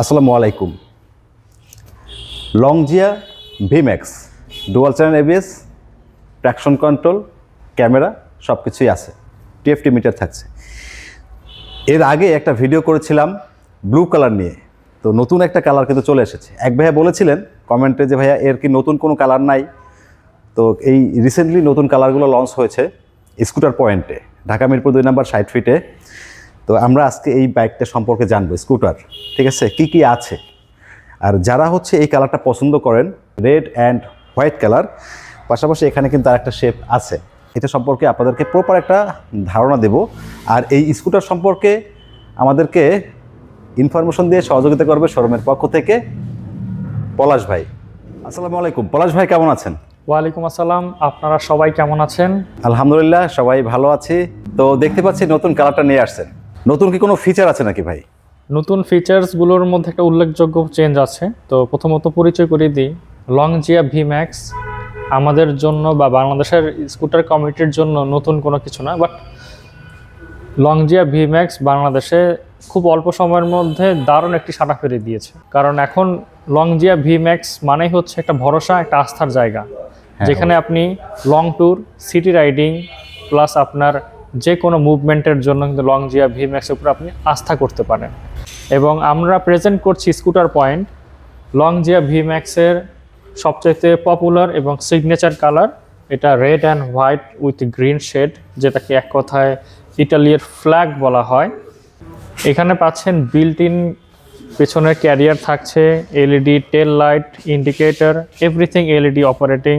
আসসালামু আলাইকুম। Longjia V Max dual channel ABS traction control camera সব কিছুই আছে। টিএফটি মিটার থাকছে। এর আগে একটা ভিডিও করেছিলাম ব্লু কালার নিয়ে। তো নতুন একটা কালার কিন্তু চলে এসেছে। এক ভাইয়া বলেছিলেন কমেন্টে যে, ভাইয়া, এর কি নতুন কোনো কালার নাই? তো এই রিসেন্টলি নতুন কালারগুলো লঞ্চ হয়েছে স্কুটার পয়েন্টে ঢাকা মিরপুর দুই নাম্বার সাইড ফিটে তো আমরা আজকে এই বাইকটা সম্পর্কে জানব স্কুটার ঠিক আছে? কি কি আছে? আর যারা হচ্ছে এই কালারটা পছন্দ করেন রেড অ্যান্ড হোয়াইট কালার পাশাপাশি এখানে কিন্তু আর একটা শেপ আছে। এটা সম্পর্কে আপনাদেরকে প্রপার একটা ধারণা দেব। আর এই স্কুটার সম্পর্কে আমাদেরকে ইনফরমেশন দিয়ে সহযোগিতা করবে শোরুমের পক্ষ থেকে পলাশ ভাই। আসসালামু আলাইকুম। পলাশ ভাই কেমন আছেন? ওয়ালাইকুম আসসালাম। আপনারা সবাই কেমন আছেন? আলহামদুলিল্লাহ সবাই ভালো আছি। তো দেখতে পাচ্ছি নতুন কালারটা নিয়ে আসছেন। নতুন কি কোনো ফিচার আছে নাকি ভাই? নতুন ফিচার্সগুলোর মধ্যে একটা উল্লেখযোগ্য চেঞ্জ আছে। তো প্রথমত পরিচয় করিয়ে দিই। লং জিয়া ভি ম্যাক্স আমাদের জন্য বা বাংলাদেশের স্কুটার কমিটির জন্য নতুন কোনো কিছু না but Longjia V Max বাংলাদেশে খুব অল্প সময়ের মধ্যে দারুণ একটি সাড়া ফেলে দিয়েছে। কারণ এখন লং জিয়া ভি ম্যাক্স মানেই হচ্ছে একটা ভরসা একটা আস্থার জায়গা। যেখানে আপনি long tour city riding plus আপনার যে কোনো মুভমেন্টের জন্য কিন্তু লংজিয়া ভি ম্যাক্সের উপর আপনি আস্থা করতে পারেন। এবং আমরা প্রেজেন্ট করছি স্কুটার পয়েন্ট লংজিয়া ভি ম্যাক্সের সবচাইতে পপুলার এবং সিগনেচার কালার এটা red and white with green shade যেটাকে এক কথায় ইটালির ফ্ল্যাগ বলা হয়। এখানে পাচ্ছেন বিল্ট ইন পেছনের ক্যারিয়ার থাকছে LED tail light indicator everything LED operating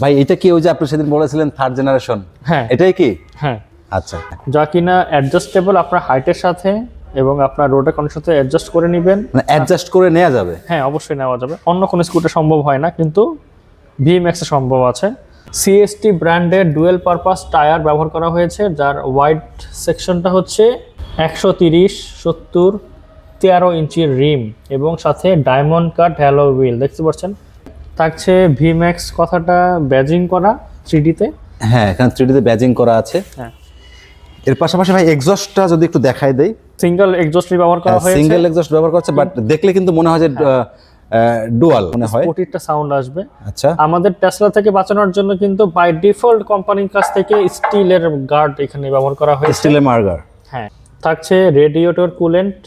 ভাই এটা কি ওই যে আপনি সেদিন বলেছিলেন থার্ড জেনারেশন হ্যাঁ। এটাই কি? হ্যাঁ। আচ্ছা। যা কিনা অ্যাডজাস্টেবল আপনার হাইটের সাথে এবং আপনার রোডের কন্ডিশন সাথে অ্যাডজাস্ট করে নেবেন। মানে অ্যাডজাস্ট করে নেওয়া যাবে? হ্যাঁ অবশ্যই নেওয়া যাবে। অন্য কোনো স্কুটার সম্ভব হয় না কিন্তু ভিএমএক্সে সম্ভব আছে। সিএসটি ব্র্যান্ডের ডুয়েল পারপাস টায়ার ব্যবহার করা হয়েছে যার ওয়াইড সেকশনটা হচ্ছে একশো তিরিশ সত্তর তেরো ইঞ্চির রিম এবং সাথে ডায়মন্ড কাট হ্যালো হুইল দেখতে পাচ্ছেন? থাকছে ভিম্যাক্স কথাটা ব্যাজিং করা থ্রিডিতে হ্যাঁ এখানে থ্রিডিতে ব্যাজিং করা আছে। হ্যাঁ। এর পাশাপাশি ভাই এক্সস্টটা যদি একটু দেখাই দেই। সিঙ্গেল এক্সস্টলি ব্যবহার করা হয়েছে। সিঙ্গেল এক্সস্ট ব্যবহার করছে বাট দেখলে কিন্তু মনে হয় যে ডুয়াল মনে হয়। প্রতিটা সাউন্ড আসবে। আচ্ছা। আমাদের টেসলা থেকে বাঁচানোর জন্য কিন্তু বাই ডিফল্ট কোম্পানির কাছ থেকে স্টিলের গার্ড এখানে ব্যবহার করা হয়েছে। স্টিলের মার্গার হ্যাঁ। থাকছে রেডিয়েটর কুলেন্ট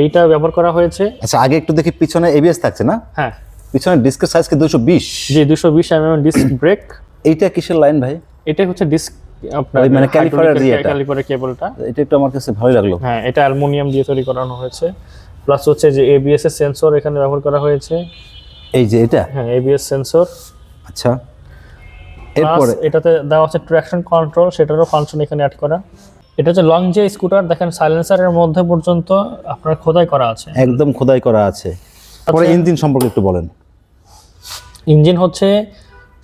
এইটা ব্যবহার করা হয়েছে। আচ্ছা আগে একটু দেখি পিছনে এবিএস থাকছে না? হ্যাঁ। পিছনে ডিস্কের সাইজ কি দুশো বিশ? যে দুশো বিশ এমএম ডিস্ক ব্রেক এইটা কিসের লাইন ভাই? এটাই হচ্ছে ডিস্ক আপনার মানে এর ইয়েটা। ক্যালিপারের কেবলটা। এটা একটু আমার কাছে ভালোই লাগল। হ্যাঁ এটা অ্যালুমিনিয়াম দিয়ে তৈরি করানো হয়েছে। প্লাস হচ্ছে যে এবিএস এর সেন্সর এখানে ব্যবহার করা হয়েছে। এই যে এটা? হ্যাঁ এবিএস সেন্সর আচ্ছা। এরপরে? এটাতে দেওয়া আছে ট্র্যাকশন কন্ট্রোল সেটারও ফাংশন এখানে অ্যাড করা। এটা হচ্ছে লং যে স্কুটার দেখেন সাইলেন্সারের মধ্যে পর্যন্ত আপনার খোদাই করা আছে। একদম খোদাই করা আছে। তারপরে আচ্ছা। ইঞ্জিন সম্পর্কে একটু বলেন ইঞ্জিন হচ্ছে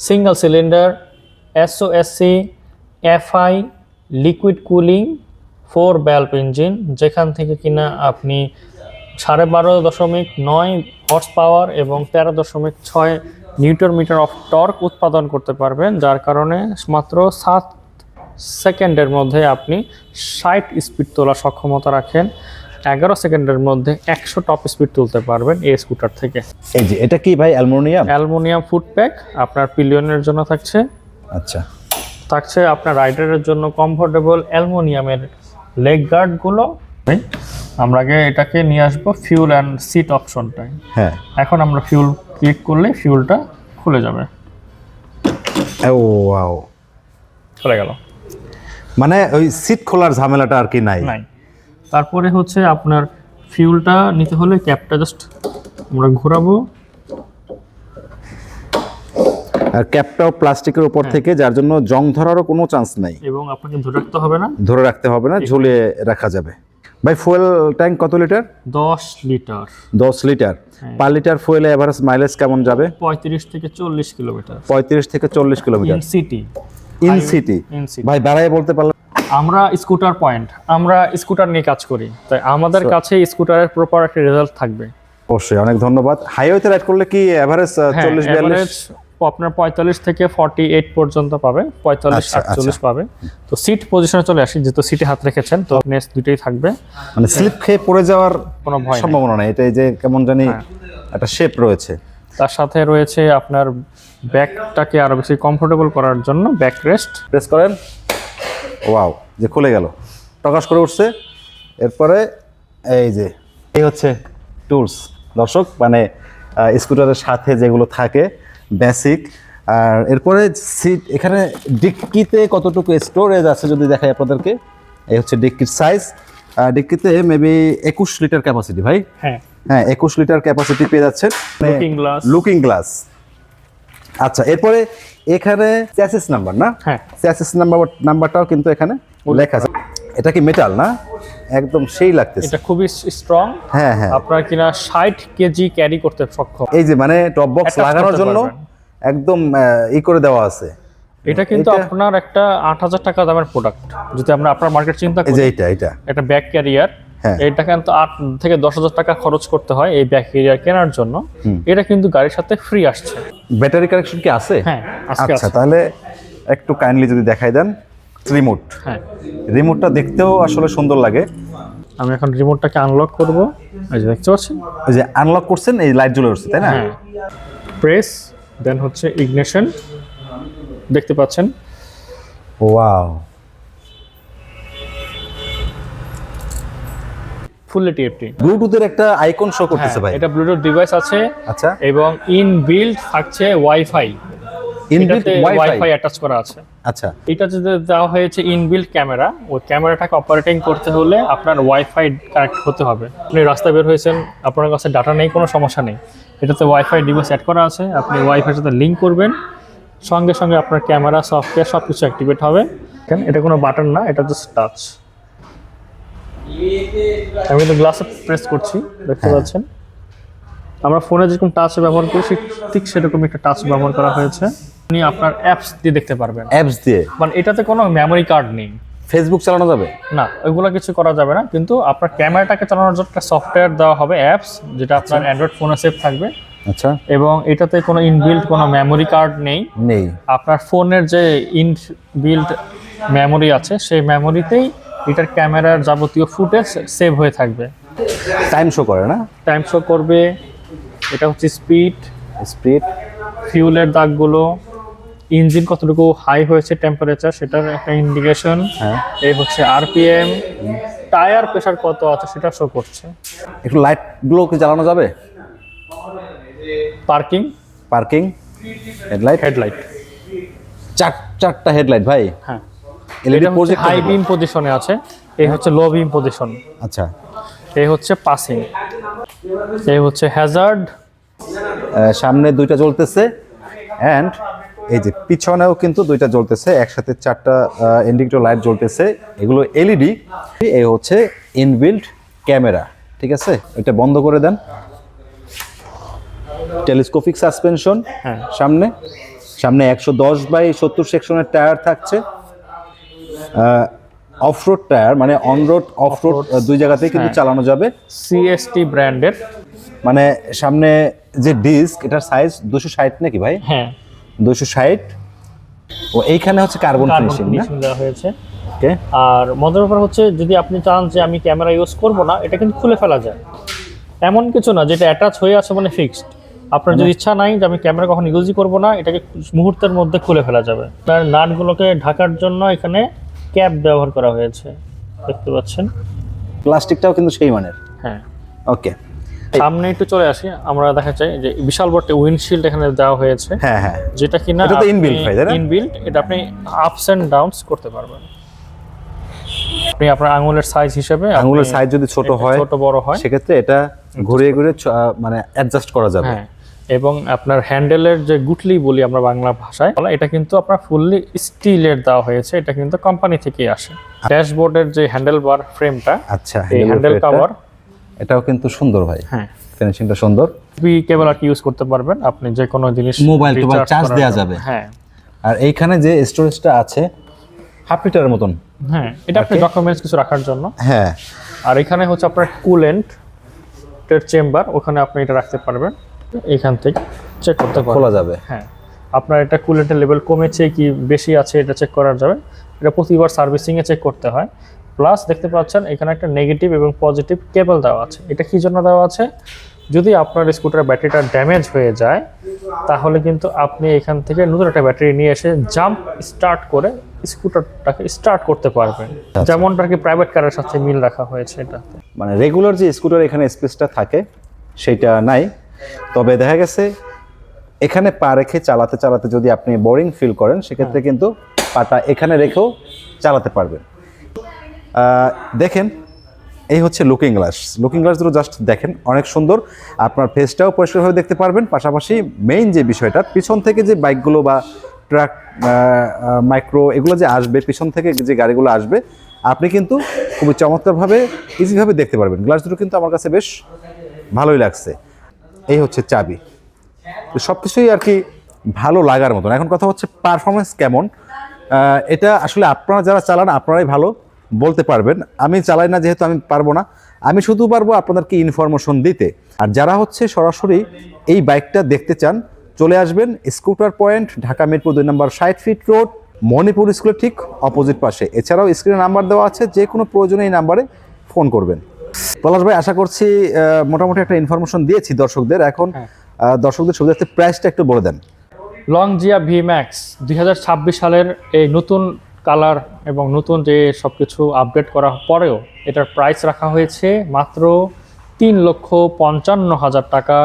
single cylinder SOSC FI liquid cooling four valve engine যেখান থেকে কিনা আপনি সাড়ে বারো দশমিক নয় হর্স পাওয়ার এবং তেরো দশমিক ছয় নিউটন মিটার অফ টর্ক উৎপাদন করতে পারবেন যার কারণে মাত্র সাত সেকেন্ডের মধ্যে আপনি ষাট স্পিড তোলার সক্ষমতা রাখেন এগারো সেকেন্ডের মধ্যে একশো টপ স্পিড তুলতে পারবেন এই স্কুটার থেকে। এই যে এটা কি ভাই অ্যালুমিনিয়াম? অ্যালুমিনিয়াম ফুড প্যাক আপনার পিলিয়নের জন্য থাকছে। আচ্ছা। থাকছে আপনার রাইডারের জন্য কমফোর্টেবল অ্যালুমিনিয়ামের লেগ গার্ডগুলো আমরা আগে এটাকে নিয়ে আসব ফিউল অ্যান্ড সিট অপশনটায় হ্যাঁ। এখন আমরা ফিউল ক্লিক করলে ফিউলটা খুলে যাবে। ও খুলে গেল। মানে ওই সিট খোলার ঝামেলাটা আর কি নাই? নাই। তারপরে হচ্ছে আপনার ফিউলটা নিতে হলে ক্যাপটা জাস্ট আমরা ঘোরাবো। আর ক্যাপটাও প্লাস্টিকের উপর হ্যাঁ। থেকে যার জন্য জং ধরারও কোনো চান্স নাই। এবং আপনাকে ধরে রাখতে হবে না। ধরে রাখতে হবে না ঝুলিয়ে রাখা যাবে। ভাই ফুয়েল ট্যাঙ্ক কত লিটার দশ লিটার দশ লিটার। পার লিটার ফুয়েলে এভারেজ মাইলেজ কেমন যাবে? পঁয়ত্রিশ থেকে চল্লিশ কিলোমিটার পঁয়ত্রিশ থেকে চল্লিশ kilometre in city in city in city ভাই বাড়াই বলতে পারলাম আমরা স্কুটার পয়েন্ট আমরা স্কুটার নিয়ে কাজ করি তাই আমাদের কাছে স্কুটারের প্রপার একটা রেজাল্ট থাকবে। অবশ্যই অনেক ধন্যবাদ। হাইওয়েতে রাইড করলে কি এভারেজ হ্যাঁ, চল্লিশ বিয়াল্লিশ? আপনার পঁয়তাল্লিশ থেকে ফর্টি এইট পর্যন্ত পাবে পঁয়তাল্লিশ আচ্ছা, আটচল্লিশ পাবে। তো সিট পজিশনে চলে আসি যেহেতু সিটে হাত রেখেছেন তো নেক্সট দুটোই থাকবে। মানে স্লিপ খেয়ে পড়ে যাওয়ার কোনো ভয় সম্ভাবনা নেই এটা এই যে কেমন জানি হ্যাঁ। একটা শেপ রয়েছে। তার সাথে রয়েছে আপনার ব্যাকটাকে আরও বেশি কমফোর্টেবল করার জন্য ব্যাক রেস্ট প্রেস করেন। ওয়াও যে খুলে গেল। প্রকাশ করে উঠছে। এরপরে এই যে এই হচ্ছে টুলস দর্শক মানে স্কুটারের সাথে যেগুলো থাকে বেসিক আর এরপরে সিট এখানে ডিক্কিতে কতটুকু স্টোরেজ আছে যদি দেখাই আপনাদেরকে? এই হচ্ছে ডিক্কির সাইজ ডিক্কিতে মেবি একুশ লিটার ক্যাপাসিটি ভাই? হ্যাঁ। হ্যাঁ একুশ লিটার ক্যাপাসিটি পেয়ে যাচ্ছেন। লুকিং গ্লাস আচ্ছা এরপরে এখানে চ্যাসিস নাম্বার না? হ্যাঁ। চ্যাসিস নাম্বার নাম্বারটাও কিন্তু এখানে লেখা আছে। এটা কি মেটাল না? একদম সেই লাগতেছে। এটা খুবই স্ট্রং হ্যাঁ হ্যাঁ। আপনার কিনা ষাট কেজি ক্যারি করতে সক্ষম। এই যে মানে টপ বক্স লাগানোর জন্য একদম ই করে দেওয়া আছে। এটা কিন্তু আপনার একটা আট হাজার টাকা দামের প্রোডাক্ট যদি আমরা আপনার মার্কেট চিন্তা এই করি যে এটা এটা একটা ব্যাক ক্যারিয়ার। এটা কিন্তু আট থেকে দশ হাজার টাকা খরচ করতে হয় এই ব্যাক ক্যারিয়ার কেনার জন্য। এটা কিন্তু গাড়ির সাথে ফ্রি আসছে। ব্যাটারি কানেকশন কি আছে? হ্যাঁ আচ্ছা তাহলে একটু কাইন্ডলি যদি দেখাই দেন রিমোট হ্যাঁ। রিমোটটা দেখতেও আসলে সুন্দর লাগে। আমি এখন রিমোটটাকে আনলক করব। এই যে দেখতে পাচ্ছেন? ওই যে আনলক করছেন এই লাইট জ্বলে উঠছে তাই না? হ্যাঁ। প্রেস দেন হচ্ছে ইগনিশন দেখতে পাচ্ছেন? Wow fully TFT. ব্লুটুথের একটা আইকন শো করতেছে ভাই। এটা ব্লুটুথ ডিভাইস আছে আচ্ছা। এবং ইন বিল্ড থাকছে ওয়াইফাই ইনবিল্ট ওয়াইফাই অ্যাটাচ করা আছে। আচ্ছা। এটা যদি দেওয়া হয়েছে ইনবিল্ট ক্যামেরা ওই ক্যামেরাটাকে অপারেটিং করতে হলে আপনার ওয়াইফাই কানেক্ট হতে হবে। আপনি রাস্তায় বের হয়েছেন আপনার কাছে ডাটা নেই কোনো সমস্যা নেই। এটাতে ওয়াইফাই ডিভাইস অ্যাড করা আছে আপনি ওয়াইফাইয়ের সাথে লিঙ্ক করবেন। সঙ্গে সঙ্গে আপনার ক্যামেরা সফটওয়্যার সব কিছু অ্যাক্টিভেট হবে এটা কোনো বাটন না এটা জাস্ট টাচ আমি কিন্তু গ্লাসে প্রেস করছি দেখতে পাচ্ছেন। আমরা ফোনে যেরকম টাচ ব্যবহার করি ঠিক- সেরকম একটা টাচ ব্যবহার করা হয়েছে। আপনি আপনার অ্যাপস দিয়ে দেখতে পারবেন। অ্যাপস দিয়ে? মানে এটাতে কোনো মেমোরি কার্ড নেই। ফেসবুক চালানো যাবে? না ওইগুলো কিছু করা যাবে না কিন্তু আপনার ক্যামেরাটাকে চালানোর জন্য একটা সফটওয়্যার দেওয়া হবে অ্যাপস যেটা আপনার অ্যান্ড্রয়েড ফোনে সেভ থাকবে। আচ্ছা। এবং এটাতে কোনো ইনবিল্ট কোনো মেমোরি কার্ড নেই। নেই। আপনার ফোনের যে ইনবিল্ট মেমোরি আছে সেই মেমোরিতেই এটার ক্যামেরার যাবতীয় ফুটেজ সেভ হয়ে থাকবে। টাইম শো করে না? টাইম শো করবে। এটা হচ্ছে স্পিড। স্পিড ফিউলের দাগগুলো। ইঞ্জিন কতটুকু হাই হয়েছে টেম্পারেচার সেটার একটা ইন্ডিকেশন হ্যাঁ। এই হচ্ছে আরপিএম টায়ার প্রেশার কত আছে সেটা শো করছে। একটু লাইটগুলো কি জ্বালানো যাবে? পার্কিং পার্কিং হেডলাইট হেডলাইট চার চারটা হেডলাইট ভাই? হ্যাঁ। এলইডি প্রজেক্ট হাই বিম পজিশনে আছে। এই হচ্ছে লো বিম পজিশন আচ্ছা। এই হচ্ছে পাসিং এই হচ্ছে হ্যাজার্ড সামনে দুইটা জ্বলতেছে। অ্যান্ড এই যে পিছনেও কিন্তু দুইটা জ্বলতেছে। একসাথে চারটা ইন্ডিকেটর লাইট জ্বলতেছে। এগুলো এলইডি এই হচ্ছে ইনবিল্ট ক্যামেরা ঠিক আছে? এটা বন্ধ করে দেন। টেলিস্কোপিক সাসপেনশন হ্যাঁ। সামনে। সামনে একশো দশ বাই সত্তর সেকশনের টায়ার থাকছে। অফরোড টায়ার মানে অনরোড অফরোড দুই জায়গাতেই কিন্তু হ্যাঁ। চালানো যাবে। সিএসটি ব্র্যান্ডের মানে সামনে যে ডিস্ক এটার সাইজ দুশো ষাট নাকি ভাই? হ্যাঁ। দুশো ষাট। ও এইখানে হচ্ছে কার্বন ফিনিশিং দেওয়া হয়েছে। ওকে আর মজার ব্যাপার হচ্ছে যদি আপনি চান যে আমি ক্যামেরা ইউজ করব না এটা কিন্তু খুলে ফেলা যায়। এমন কিছু না যেটা অ্যাটাচ হয়ে আছে মানে ফিক্সড আপনার যদি ইচ্ছা নাই যে আমি ক্যামেরা কখন ইউজই করব না এটাকে মুহূর্তের মধ্যে খুলে ফেলা যাবে। তার নাটগুলোকে ঢাকার জন্য এখানে ক্যাপ ব্যবহার করা হয়েছে দেখতে পাচ্ছেন। প্লাস্টিকটাও কিন্তু সেই মানের। হ্যাঁ। ওকে। সামনে একটু চলে আসি আমরা দেখা যায় যে বিশাল বড় উইন্ডশিল্ড এখানে দেওয়া হয়েছে। হ্যাঁ হ্যাঁ। যেটা কিনা এটা তো inbuilt হয়, তাই না? ইনবিল্ট এটা আপনি আপস এন্ড ডাউনস করতে পারবেন। আপনি আপনার আঙুলের সাইজ হিসেবে আঙুলের size যদি ছোট হয়, ছোট বড় হয় সেক্ষেত্রে এটা ঘুরিয়ে ঘুরিয়ে মানে অ্যাডজাস্ট করা যাবে। হ্যাঁ। এবং আপনার হ্যান্ডেলের যে গুটলি বলি আমরা বাংলা ভাষায় বলা, এটা কিন্তু আপনার ফুললি স্টিলের দেওয়া হয়েছে এটা কিন্তু কোম্পানি থেকেই আসে। ড্যাশবোর্ডের যে হ্যান্ডেল বার ফ্রেমটা আচ্ছা এই হ্যান্ডেল কভার এটাও কিন্তু সুন্দর ভাই। হ্যাঁ। ফিনিশিংটা সুন্দর। বি কেবল আর কি ইউজ করতে পারবেন আপনি যে কোনো জিনিস মোবাইল টোবাইল করার দেয়া যাবে। হ্যাঁ। আর এইখানে যে স্টোরেজটা আছে হাফ লিটারের মতন। হ্যাঁ এটা আপনি ডকুমেন্টস কিছু রাখার জন্য। হ্যাঁ। আর এখানে হচ্ছে আপনার কুলেন্ট চেম্বার ওখানে আপনি এটা রাখতে পারবেন। এখান থেকে চেক করতে খোলা যাবে। হ্যাঁ। আপনার এটা কুলেন্টের লেভেল কমেছে কি বেশি আছে এটা চেক করা যাবে। এটা প্রতিবার সার্ভিসিংয়ে চেক করতে হয়। প্লাস দেখতে পাচ্ছেন এখানে একটা নেগেটিভ এবং পজিটিভ কেবল দেওয়া আছে। এটা কি জন্য দেওয়া আছে? যদি আপনার স্কুটারের ব্যাটারিটা ড্যামেজ হয়ে যায় তাহলে কিন্তু আপনি এখান থেকে নতুন একটা ব্যাটারি নিয়ে এসে জাম্প স্টার্ট করে স্কুটারটাকে স্টার্ট করতে পারবেন। যেমনটা আর কি প্রাইভেট কারের সাথে মিল রাখা হয়েছে এটা। মানে রেগুলার যে স্কুটার এখানে স্পেসটা থাকে সেটা নাই। তবে দেখা গেছে এখানে পা রেখে চালাতে চালাতে যদি আপনি বোরিং ফিল করেন সেক্ষেত্রে কিন্তু পাটা এখানে রেখেও চালাতে পারবেন। দেখেন এই হচ্ছে লুকিং গ্লাস লুকিং গ্লাসগুলো জাস্ট দেখেন অনেক সুন্দর। আপনার ফেসটাও পরিষ্কারভাবে দেখতে পারবেন। পাশাপাশি মেইন যে বিষয়টা পিছন থেকে যে বাইকগুলো বা ট্রাক মাইক্রো এগুলো যে আসবে পিছন থেকে যে গাড়িগুলো আসবে আপনি কিন্তু খুবই চমৎকারভাবে ইজিভাবে দেখতে পারবেন। গ্লাস দুটো কিন্তু আমার কাছে বেশ ভালোই লাগছে। এই হচ্ছে চাবি। সব কিছুই আর কি ভালো লাগার মতন। এখন কথা হচ্ছে পারফরমেন্স কেমন? এটা আসলে আপনারা যারা চালান, আপনারাই ভালো বলতে পারবেন। আমি চালাই না যেহেতু আমি পারব না। আমি শুধু পারব আপনাদেরকে ইনফরমেশন দিতে। আর যারা হচ্ছে সরাসরি এই বাইকটা দেখতে চান, চলে আসবেন স্কুটার পয়েন্ট ঢাকা মিরপুর দুই নম্বর ষাট ফিট রোড মণিপুর স্কুলের ঠিক অপোজিট পাশে। এছাড়াও স্ক্রিনে নাম্বার দেওয়া আছে, যে কোনো প্রয়োজনে এই নাম্বারে ফোন করবেন। পলাশ ভাই আশা করছি মোটামুটি একটা ইনফরমেশন দিয়েছি দর্শকদের। এখন হ্যাঁ। দর্শকদের সুবিধার্থে প্রাইসটা একটু বলে দেন। লং জিয়া ভি ম্যাক্স দু হাজার ছাব্বিশ সালের এই নতুন কালার এবং নতুন যে সব কিছু আপডেট করার পরেও এটার প্রাইস রাখা হয়েছে মাত্র তিন লক্ষ পঞ্চান্ন হাজার টাকা।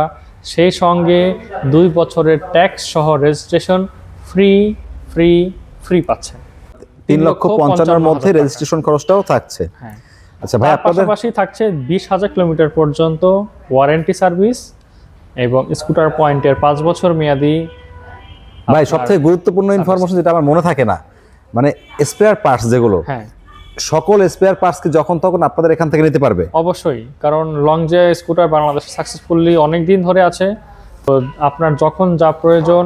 সেই সঙ্গে দুই বছরের ট্যাক্স সহ রেজিস্ট্রেশন ফ্রি ফ্রি ফ্রি পাচ্ছে। তিন লক্ষ পঞ্চান্নর মধ্যে রেজিস্ট্রেশন খরচটাও থাকছে। হ্যাঁ। আচ্ছা ভাই আপনাদের পাশাপাশি থাকছে বিশ হাজার কিলোমিটার পর্যন্ত ওয়ারেন্টি সার্ভিস এবং স্কুটার পয়েন্টের পাঁচ বছর মেয়াদি ভাই সবথেকে গুরুত্বপূর্ণ ইনফরমেশন যেটা আমার মনে থাকে না মানে স্পেয়ার পার্টস যেগুলো হ্যাঁ। সকল স্পেয়ার পার্টসকে যখন তখন আপনাদের এখান থেকে নিতে পারবে? অবশ্যই কারণ লং যে স্কুটার বাংলাদেশে সাকসেসফুলি অনেক দিন ধরে আছে তো আপনার যখন যা প্রয়োজন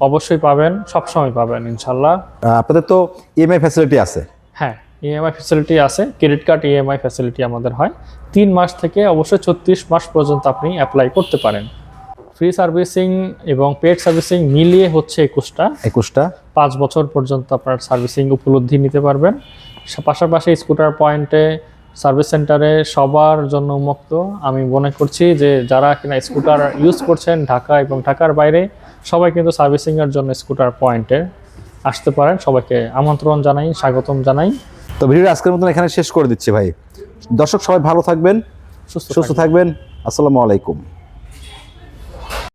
অবশ্যই পাবেন সবসময় পাবেন ইনশাল্লাহ। আপনাদের তো ইএমআই ফ্যাসিলিটি আছে। হ্যাঁ। ইএমআই ফ্যাসিলিটি আছে ক্রেডিট কার্ড ইএমআই ফ্যাসিলিটি আমাদের হয়। তিন মাস থেকে অবশ্যই ছত্রিশ মাস পর্যন্ত আপনি অ্যাপ্লাই করতে পারেন। ফ্রি সার্ভিসিং এবং পেড সার্ভিসিং মিলিয়ে হচ্ছে একুশটা। একুশটা। পাঁচ বছর পর্যন্ত আপনার সার্ভিসিং উপলব্ধি নিতে পারবেন। পাশাপাশি স্কুটার পয়েন্টে সার্ভিস সেন্টারে সবার জন্য উন্মুক্ত আমি মনে করছি যে যারা কিনা স্কুটার ইউজ করছেন ঢাকা এবং ঢাকার বাইরে সবাই কিন্তু সার্ভিসিংয়ের জন্য স্কুটার পয়েন্টে আসতে পারেন। সবাইকে আমন্ত্রণ জানাই স্বাগতম জানাই। তো ভিডিও আজকের মতন এখানে শেষ করে দিচ্ছি ভাই। দর্শক সবাই ভালো থাকবেন সুস্থ সুস্থ থাকবেন। আসসালামু আলাইকুম।